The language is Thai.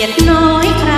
ยดน้อยใคร